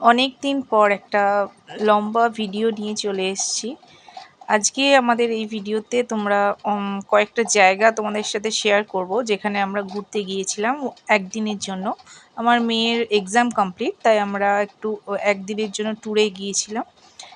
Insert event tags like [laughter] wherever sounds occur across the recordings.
অনেক দিন পর একটা লম্বা ভিডিও নিয়ে চলে এসেছি। আজকে আমাদের এই ভিডিওতে তোমরা কয়েকটা জায়গা তোমাদের সাথে শেয়ার করব, যেখানে আমরা ঘুরতে গিয়েছিলাম একদিনের জন্য। আমার মেয়ের এক্সাম কমপ্লিট তাই আমরা একটু একদিনের জন্য ট্যুরে গিয়েছিলাম।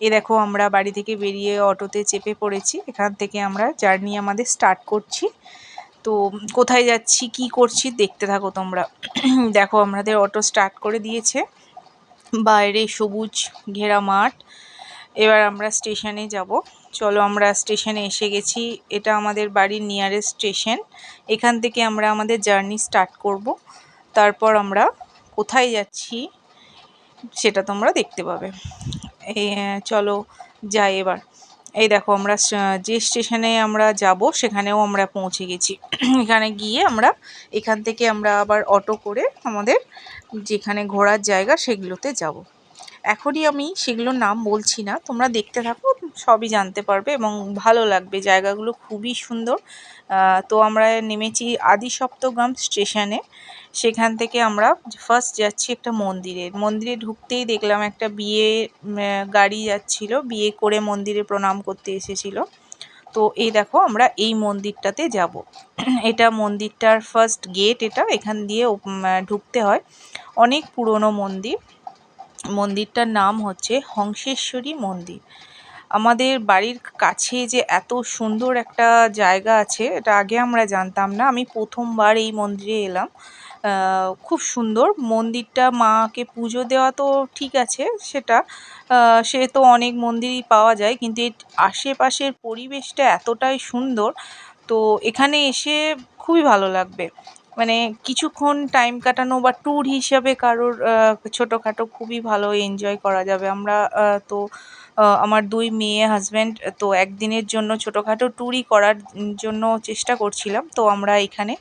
এ দেখো, আমরা বাড়ি থেকে বেরিয়ে অটোতে চেপে পড়েছি। এখান থেকে আমরা জার্নি আমাদের স্টার্ট করছি। তো, কোথায় যাচ্ছি, কি করছি, দেখতে থাকো তোমরা। [clears throat] দেখো, আমাদের অটো স্টার্ট করে দিয়েছে। বাইরে সবুজ ঘেরা মাঠ। এবার আমরা স্টেশনে যাব। চলো আমরা স্টেশনে এসে গেছি। এটা আমাদের বাড়ির নিয়ারেস্ট স্টেশন এখান থেকে আমরা আমাদের জার্নি স্টার্ট করব। তারপর আমরা কোথায় যাচ্ছি সেটা তোমরা দেখতে পাবে। চলো যাই এবার। এই দেখো আমরা যে স্টেশনে আমরা যাব, সেখানেও আমরা পৌঁছে গেছি। [clears throat] এখানে গিয়ে আমরা, এখান থেকে আমরা আবার অটো করে আমাদের যেখানে ঘোরার জায়গা, সেগুলোতে যাব। এখনই আমি সেগুলোর নাম বলছি না। তোমরা দেখতে থাকো, সবই জানতে পারবে এবং ভালো লাগবে। জায়গাগুলো খুবই সুন্দর। তো আমরা নেমেছি আদি সপ্তগ্রাম স্টেশনে। সেখান থেকে আমরা ফার্স্ট যাচ্ছি একটা মন্দিরে। মন্দিরে ঢুকতেই দেখলাম একটা বিয়ে গাড়ি যাচ্ছিল। বিয়ে করে মন্দিরে প্রণাম করতে এসেছিল। তো এই দেখো আমরা এই মন্দিরটাতে যাব। এটা মন্দিরটার ফার্স্ট গেট এটা এখান দিয়ে ঢুকতে হয়। অনেক পুরনো মন্দির। মন্দিরটার নাম হচ্ছে হংসেশ্বরী মন্দির। আমাদের বাড়ির কাছে যে এত সুন্দর একটা জায়গা আছে, এটা আগে আমরা জানতাম না। আমি প্রথমবার এই মন্দিরে এলাম। খুব সুন্দর। মন্দিরটা মাকে পুজো দেওয়া তো ঠিক আছে সেটা। সে তো অনেক মন্দিরই পাওয়া যায়, কিন্তু এর আশেপাশের পরিবেশটা এতটাই সুন্দর। তো এখানে এসে খুবই ভালো লাগবে। মানে কিছুক্ষণ টাইম কাটানো বা ট্যুর হিসাবে কারোর ছোটোখাটো খুবই ভালো এনজয় করা যাবে। আমরা তো আমার দুই মেয়ে হাজব্যান্ড তো একদিনের জন্য ছোটোখাটো ট্যুরই করার জন্য চেষ্টা করছিলাম। তো আমরা এখানে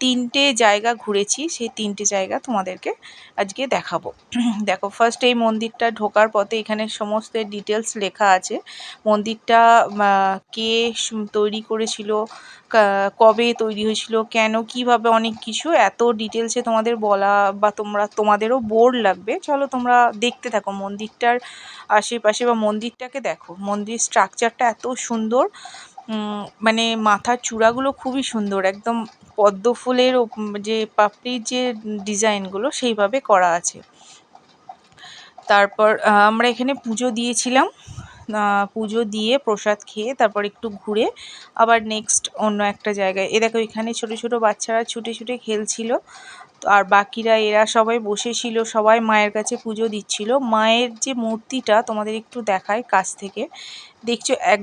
তিনটে জায়গা ঘুরেছি। সেই তিনটে জায়গা তোমাদেরকে আজকে দেখাবো। [clears throat] দেখো ফার্স্ট এই মন্দিরটা ঢোকার পথে এখানে সমস্ত ডিটেলস লেখা আছে। মন্দিরটা কে তৈরি করেছিল কবে তৈরি হয়েছিল, কেন, কীভাবে অনেক কিছু, এত ডিটেলসে তোমাদের বলা বা তোমরা, তোমাদেরও বোর লাগবে। চলো তোমরা দেখতে থাকো মন্দিরটার আশেপাশে বা মন্দিরটাকে দেখো। মন্দির স্ট্রাকচারটা এত সুন্দর। মানে মাথার চূড়াগুলো খুবই সুন্দর। একদম পদ্ম ফুলের যে পাপড়ির যে ডিজাইনগুলো সেইভাবে করা আছে। তারপর আমরা এখানে পুজো দিয়েছিলাম। পুজো দিয়ে প্রসাদ খেয়ে তারপর একটু ঘুরে আবার নেক্সট অন্য একটা জায়গায়। এ দেখো, এখানে ছোট ছোট বাচ্চারা ছুটে ছুটে খেলছিল। আর বাকিরা, এরা সবাই বসেছিল, সবাই মায়ের কাছে পুজো দিচ্ছিল। মায়ের যে মূর্তিটা তোমাদের একটু দেখায় কাছ থেকে। দেখছ, এক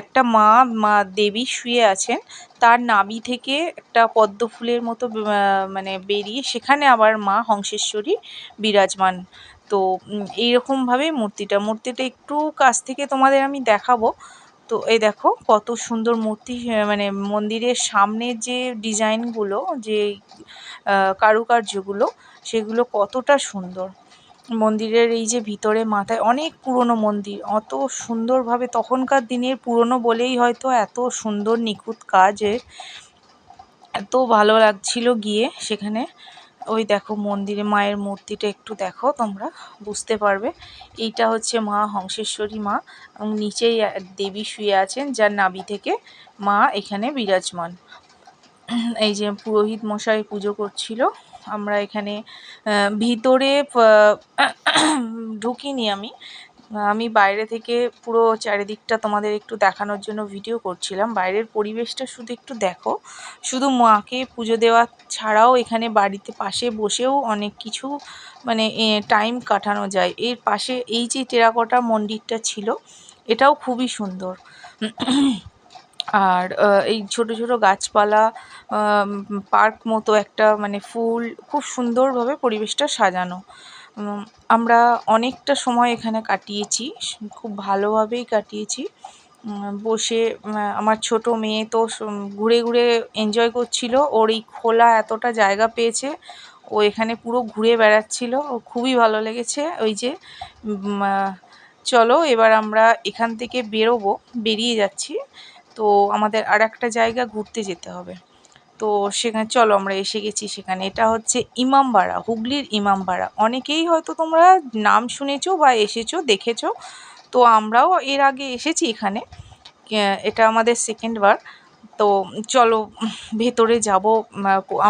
একটা মা মা দেবী শুয়ে আছেন। তার নাভি থেকে একটা পদ্ম ফুলের মতো মানে বেরিয়ে সেখানে আবার মা হংসেশ্বরী বিরাজমান। তো এইরকমভাবে মূর্তিটা। মূর্তিটা একটু কাছ থেকে তোমাদের আমি দেখাবো। তো এই দেখো, কত সুন্দর মূর্তি মানে মন্দিরের সামনের যে ডিজাইনগুলো, যে কারুকার্যগুলো, সেগুলো কতটা সুন্দর। মন্দিরের এই যে ভিতরে মাথায় অনেক পুরনো মন্দির, অত সুন্দরভাবে তখনকার দিনের পুরনো বলেই হয়তো এত সুন্দর নিখুঁত কাজের, এত ভালো লাগছিল গিয়ে সেখানে। ওই দেখো মন্দিরে মায়ের মূর্তিটা একটু দেখো, তোমরা বুঝতে পারবে। এইটা হচ্ছে মা হংসেশ্বরী মা। এবং নিচেই দেবী শুয়ে আছেন, যার নাবি থেকে মা এখানে বিরাজমান। এই যে পুরোহিত মশাই পুজো করছিল, আমরা এখানে ভিতরে ঢুকিনি আমি। আমি বাইরে থেকে পুরো চারিদিকটা তোমাদের একটু দেখানোর জন্য ভিডিও করছিলাম। বাইরের পরিবেশটা শুধু একটু দেখো। শুধু মাকে পুজো দেওয়া ছাড়াও এখানে বাড়িতে পাশে বসেও অনেক কিছু মানে টাইম কাটানো যায়। এর পাশে এই যে টেরাকোটা মন্দিরটা ছিল, এটাও খুবই সুন্দর। আর এই ছোট ছোট গাছপালা পার্ক মতো একটা মানে ফুল, খুব সুন্দরভাবে পরিবেশটা সাজানো। আমরা অনেকটা সময় এখানে কাটিয়েছি, খুব ভালোভাবেই কাটিয়েছি। বসে আমার ছোট মেয়ে তো ঘুরে ঘুরে এনজয় করছিল, ওর এই খোলা এতটা জায়গা পেয়েছে, ও এখানে পুরো ঘুরে বেড়াচ্ছিল, ও খুবই ভালো লেগেছে। ওই যে চলো এবার আমরা এখান থেকে বেরোবো, বেরিয়ে যাচ্ছি, তো আমাদের আর একটা জায়গা ঘুরতে যেতে হবে। তো সেখানে চলো আমরা এসে গেছি সেখানে। এটা হচ্ছে ইমামবাড়া, হুগলির ইমামবাড়া। অনেকেই হয়তো তোমরা নাম শুনেছো বা এসেছ, দেখেছ। তো আমরাও এর আগে এসেছি এখানে। এটা আমাদের সেকেন্ড বার। তো চলো ভেতরে যাব।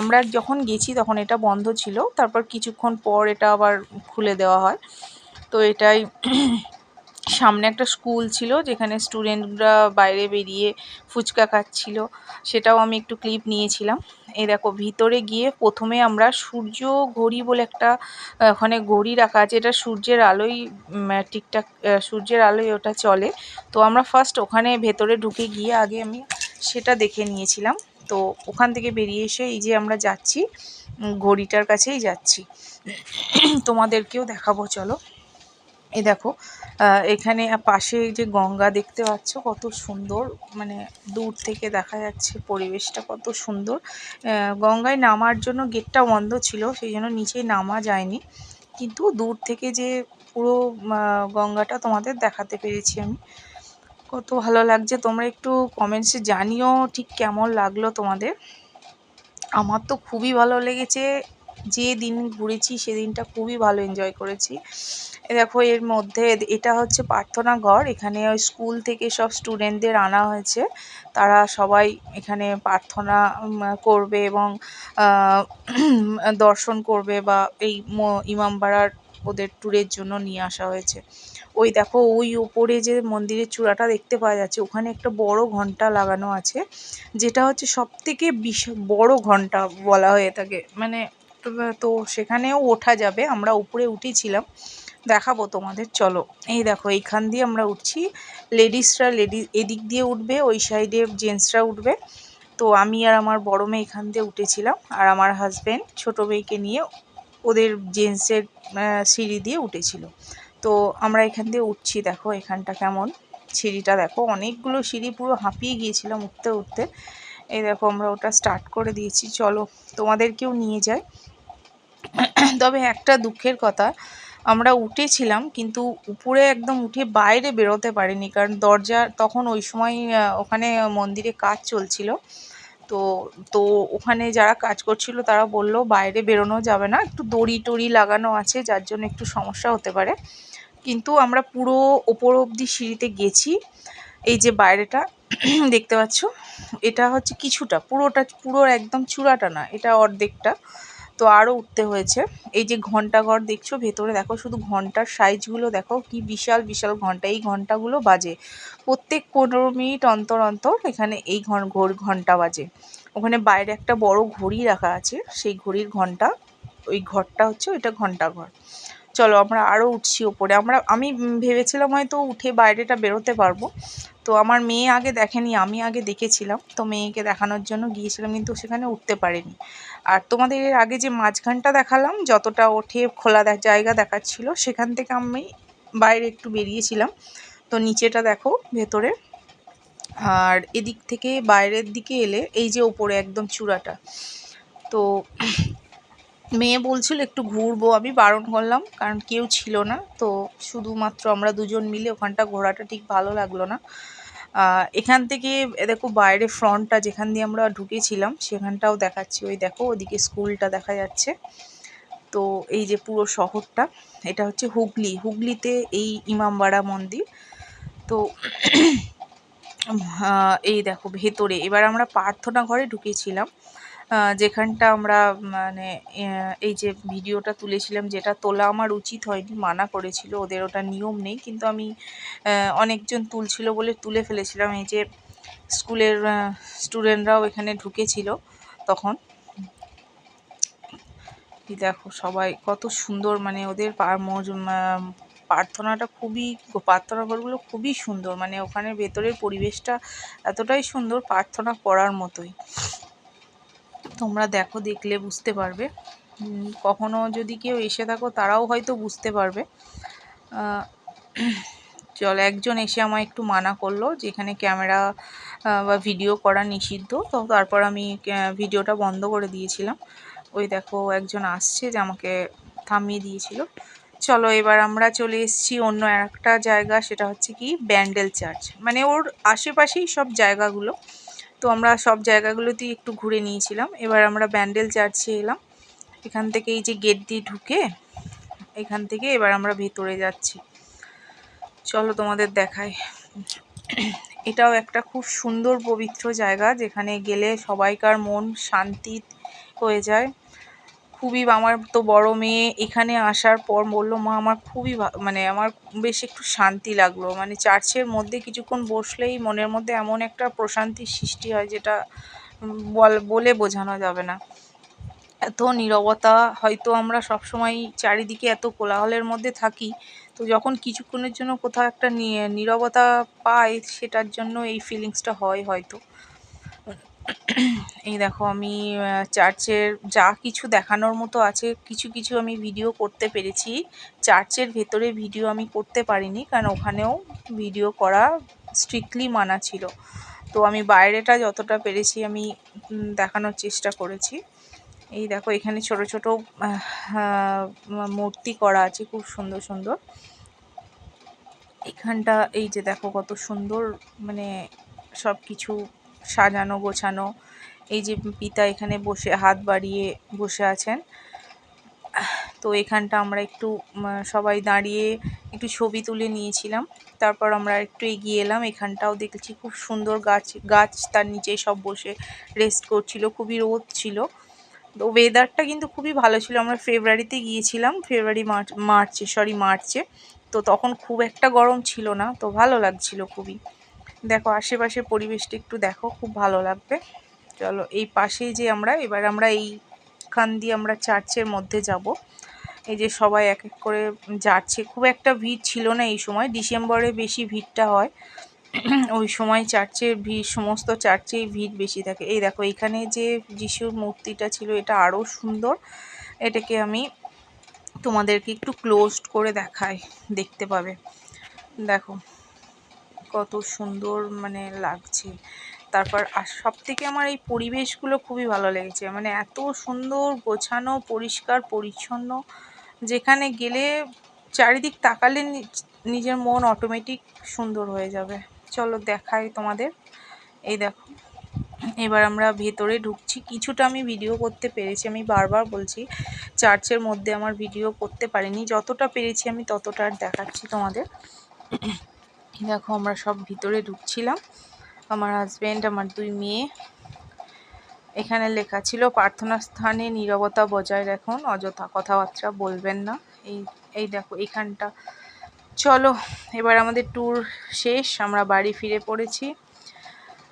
আমরা যখন গেছি তখন এটা বন্ধ ছিল। তারপর কিছুক্ষণ পর এটা আবার খুলে দেওয়া হয়। তো এটাই সামনে একটা স্কুল ছিল যেখানে স্টুডেন্টরা বাইরে বেরিয়ে ফুচকা খাচ্ছিল। সেটাও আমি একটু ক্লিপ নিয়েছিলাম। এই দেখো, ভিতরে গিয়ে প্রথমে আমরা সূর্য ঘড়ি বলে একটা ওখানে ঘড়ি রাখা আছে। এটা সূর্যের আলোয় ঠিকঠাক সূর্যের আলোয় ওটা চলে। তো আমরা ফার্স্ট ওখানে ভেতরে ঢুকে গিয়ে আগে আমি সেটা দেখে নিয়েছিলাম। তো ওখান থেকে বেরিয়ে এসে এই যে আমরা যাচ্ছি ঘড়িটার কাছেই যাচ্ছি। তোমাদেরকেও দেখাবো, চলো। এই দেখো এখানে পাশে যে গঙ্গা দেখতে পাচ্ছ, কত সুন্দর মানে দূর থেকে দেখা যাচ্ছে পরিবেশটা কত সুন্দর। গঙ্গায় নামার জন্য গেটটা বন্ধ ছিল, সেই জন্য নিচে নামা যায়নি। কিন্তু দূর থেকে যে পুরো গঙ্গাটা তোমাদের দেখাতে পেরেছি আমি। কত ভালো লাগছে, তোমরা একটু কমেন্টসে জানিও ঠিক কেমন লাগল তোমাদের। আমার তো খুবই ভালো লেগেছে যে দিন ঘুরেছি সেদিনটা খুবই ভালো এনজয় করেছি। দেখো, এর মধ্যে এটা হচ্ছে প্রার্থনা ঘর, এখানে ওই স্কুল থেকে সব স্টুডেন্টদের আনা হয়েছে। তারা সবাই এখানে প্রার্থনা করবে এবং [clears throat] দর্শন করবে বা এই ইমামবাড়ার ওদের ট্যুরের জন্য নিয়ে আসা হয়েছে। ওই দেখো, ওই ওপরে যে মন্দিরের চূড়াটা দেখতে পাওয়া যাচ্ছে, ওখানে একটা বড় ঘণ্টা লাগানো আছে, যেটা হচ্ছে সব থেকে বিশ, বড় ঘণ্টা বলা হয়ে থাকে। মানে তো- সেখানেও ওঠা যাবে। আমরা উপরে উঠেছিলাম। দেখাবো তোমাদের। চলো। এই দেখো, এইখান দিয়ে আমরা উঠছি। লেডিসরা লেডি, এদিক দিয়ে উঠবে, ওই সাইডে জেন্টসরা উঠবে। তো আমি আর আমার বড় মেয়ে এখান দিয়ে উঠেছিলাম। আর আমার হাজবেন্ড ছোটো মেয়েকে নিয়ে ওদের জেন্টসের সিঁড়ি দিয়ে উঠেছিল। তো আমরা এখান দিয়ে উঠছি। দেখো এখানটা কেমন। সিঁড়িটা দেখো, অনেকগুলো সিঁড়ি পুরো হাঁপিয়ে গিয়েছিলাম উঠতে উঠতে। এই দেখো, আমরা ওটা স্টার্ট করে দিয়েছি। চলো তোমাদেরকেও নিয়ে যাই তবে একটা দুঃখের কথা, আমরা উঠেছিলাম কিন্তু উপরে একদম উঠে বাইরে বেরোতে পারিনি কারণ দরজা তখন ওই সময় ওখানে মন্দিরে কাজ চলছিল। তো তো ওখানে যারা কাজ করছিল তারা বলল বাইরে বেরোনো যাবে না, একটু দড়ি টড়ি লাগানো আছে যার জন্য একটু সমস্যা হতে পারে। কিন্তু আমরা পুরো ওপর অবধি সিঁড়িতে গেছি, এই যে বাইরেটা, দেখতে পাচ্ছ? এটা হচ্ছে কিছুটা, পুরোটা পুরো একদম চূড়াটা না, এটা অর্ধেকটা। তো আরও উঠতে হয়েছে। এই যে ঘণ্টা ঘর দেখছ, ভেতরে দেখো শুধু ঘণ্টার সাইজগুলো দেখো কি বিশাল বিশাল ঘণ্টা। এই ঘন্টাগুলো বাজে। প্রত্যেক পনেরো মিনিট অন্তর অন্তর এখানে এই ঘোর ঘণ্টা বাজে। ওখানে বাইরে একটা বড় ঘড়ি রাখা আছে, সেই ঘড়ির ঘণ্টা, ওই ঘরটা হচ্ছে ওইটা ঘণ্টা ঘর। চলো আমরা আরও উঠছি ওপরে। আমরা, আমি ভেবেছিলাম হয়তো উঠে বাইরেটা বেরোতে পারব। তো আমার মেয়ে আগে দেখেনি, আমি আগে দেখেছিলাম। তো মেয়েকে দেখানোর জন্য গিয়েছিলাম, কিন্তু সেখানে উঠতে পারেনি। আর তোমাদের এর আগে যে মাঝখানটা দেখালাম, যতটা ওঠে খোলা জায়গা দেখাচ্ছিল, সেখান থেকে আমি বাইরে একটু বেরিয়েছিলাম। তো নিচেটা দেখো, ভেতরে। আর এদিক থেকে বাইরের দিকে এলে, এই যে ওপরে একদম চূড়াটা। তো মেয়ে বলছিল, একটু ঘুরবো। আমি বারণ করলাম, কারণ কেউ ছিল না। তো শুধুমাত্র আমরা দুজন মিলে ওখানটা ঘোরাটা ঠিক ভালো লাগল না। এখান থেকে দেখো, বাইরে ফ্রন্টটা যেখান দিয়ে আমরা ঢুকেছিলাম, সেখানটাও দেখাচ্ছি। ওই দেখো, ওদিকে স্কুলটা দেখা যাচ্ছে। তো এই যে পুরো শহরটা, এটা হচ্ছে হুগলি। হুগলিতে এই ইমামবাড়া মন্দির। তো এই দেখো, ভেতরে। এবার আমরা প্রার্থনা ঘরে ঢুকেছিলাম। যেখানটা আমরা মানে এই যে ভিডিওটা তুলেছিলাম, যেটা তোলা আমার উচিত হয়নি, মানা করেছিল, ওদের ওটা নিয়ম নেই, কিন্তু আমি অনেকজন তুলছিল বলে তুলে ফেলেছিলাম। এই যে স্কুলের স্টুডেন্টরাও এখানে ঢুকেছিল তখন। দেখো সবাই, কত সুন্দর মানে ওদের প্রার্থনাটা খুবই, প্রার্থনা ঘরগুলো খুবই সুন্দর মানে ওখানে ভেতরের পরিবেশটা এতটাই সুন্দর, প্রার্থনা করার মতোই। তোমরা দেখো, দেখলে বুঝতে পারবে। কখনো যদি কেউ এসে থাকো, তারাও হয়তো বুঝতে পারবে। চল, একজন এসে আমায় একটু মানা করল, যেখানে ক্যামেরা বা ভিডিও করা নিষিদ্ধ। তো তারপর আমি ভিডিওটা বন্ধ করে দিয়েছিলাম। ওই দেখো, একজন আসছে যে আমাকে থামিয়ে দিয়েছিল। চলো, এবার আমরা চলে এসেছি অন্য একটা জায়গা, সেটা হচ্ছে কি, ব্যান্ডেল চার্চ। মানে ওর আশেপাশেই সব জায়গাগুলো। তো আমরা সব জায়গাগুলোতেই একটু ঘুরে নিয়েছিলাম। এবার আমরা ব্যান্ডেল চার্চে এলাম। এখান থেকে এই যে গেট দিয়ে ঢুকে এখান থেকে এবার আমরা ভেতরে যাচ্ছি। চলো তোমাদের দেখায় এটাও একটা খুব সুন্দর পবিত্র জায়গা যেখানে গেলে সবাইকার মন শান্তি হয়ে যায়। খুবই, আমার তো বড় মেয়ে এখানে আসার পর বলল, মা, আমার খুবই মানে আমার বেশ একটু শান্তি লাগল। মানে চার্চের মধ্যে কিছুক্ষণ বসলেই মনের মধ্যে এমন একটা প্রশান্তির সৃষ্টি হয় যেটা বল, বলে বোঝানো যাবে না। এত নীরবতা, হয়তো আমরা সবসময় চারিদিকে এত কোলাহলের মধ্যে থাকি, তো যখন কিছুক্ষণের জন্য কোথাও একটা নীরবতা পাই সেটার জন্য এই ফিলিংসটা হয় হয়তো। [clears throat] এই দেখো আমি চার্চের যা কিছু দেখানোর মতো আছে, কিছু কিছু আমি ভিডিও করতে পেরেছি। চার্চের ভেতরে ভিডিও আমি করতে পারিনি, কারণ ওখানেও ভিডিও করা স্ট্রিক্টলি মানা ছিল। তো আমি বাইরেটা যতটা পেরেছি আমি দেখানোর চেষ্টা করেছি। এই দেখো এখানে ছোট ছোট মূর্তি করা আছে, খুব সুন্দর সুন্দর। এখানটা এই যে দেখো কত সুন্দর মানে সব কিছু সাজানো, গোছানো। এই যে পিতা এখানে বসে, হাত বাড়িয়ে বসে আছেন। তো এখানটা আমরা একটু সবাই দাঁড়িয়ে একটু ছবি তুলে নিয়েছিলাম। তারপর আমরা একটু এগিয়ে এলাম। এখানটাও দেখেছি খুব সুন্দর গাছ গাছ তার নিচে সব বসে রেস্ট করছিল। খুবই রোদ ছিল। তো ওয়েদারটা কিন্তু খুবই ভালো ছিল। আমরা ফেব্রুয়ারিতে গিয়েছিলাম। ফেব্রুয়ারি মার্চ মার্চে সরি মার্চে তো তখন খুব একটা গরম ছিল না। তো ভালো লাগছিল খুবই। দেখো আশেপাশে পরিবেশটা একটু দেখো, খুব ভালো লাগবে। চলো, এই পাশেই যে আমরা, এবার আমরা এইখান দিয়ে আমরা চার্চের মধ্যে যাব। এই যে সবাই এক এক করে যাচ্ছে। খুব একটা ভিড় ছিল না এই সময়, ডিসেম্বরে বেশি ভিড়টা হয়। ওই সময় চার্চের ভিড়, সমস্ত চার্চেই ভিড় বেশি থাকে। এই দেখো, এখানে যে যিশুর মূর্তিটা ছিল, এটা আরও সুন্দর। এটাকে আমি তোমাদেরকে একটু ক্লোজড করে দেখাই, দেখতে পাবে। দেখো কত সুন্দর মানে লাগছে। তারপর আর সব থেকে আমার এই পরিবেশগুলো খুবই ভালো লেগেছে। মানে এত সুন্দর, গোছানো, পরিষ্কার, পরিচ্ছন্ন। যেখানে গেলে চারিদিক তাকালে নিজের মন অটোমেটিক সুন্দর হয়ে যাবে। চলো দেখাই তোমাদের। এই দেখো। এবার আমরা ভেতরে ঢুকছি। কিছুটা আমি ভিডিও করতে পেরেছি। আমি বারবার বলছি চার্চের মধ্যে আমার ভিডিও করতে পারিনি। যতটা পেরেছি আমি ততটা আর দেখাচ্ছি তোমাদের। দেখো আমরা সব ভিতরে ঢুকছিলাম। আমার হাজব্যান্ড আমার দুই মেয়ে। এখানে লেখা ছিল, প্রার্থনা স্থানে নিরবতা বজায় রাখুন, অযথা কথাবার্তা বলবেন না। এই এই দেখো এখানটা। চলো, এবার আমাদের ট্যুর শেষ, আমরা বাড়ি ফিরে পড়েছি।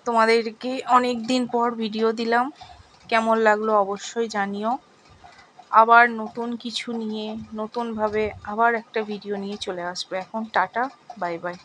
তোমাদেরকে অনেক দিন পর ভিডিও দিলাম। কেমন লাগল অবশ্যই জানিও। আবার নতুন কিছু নিয়ে, নতুনভাবে আবার একটা ভিডিও নিয়ে চলে আসব। এখন টাটা বাই বাই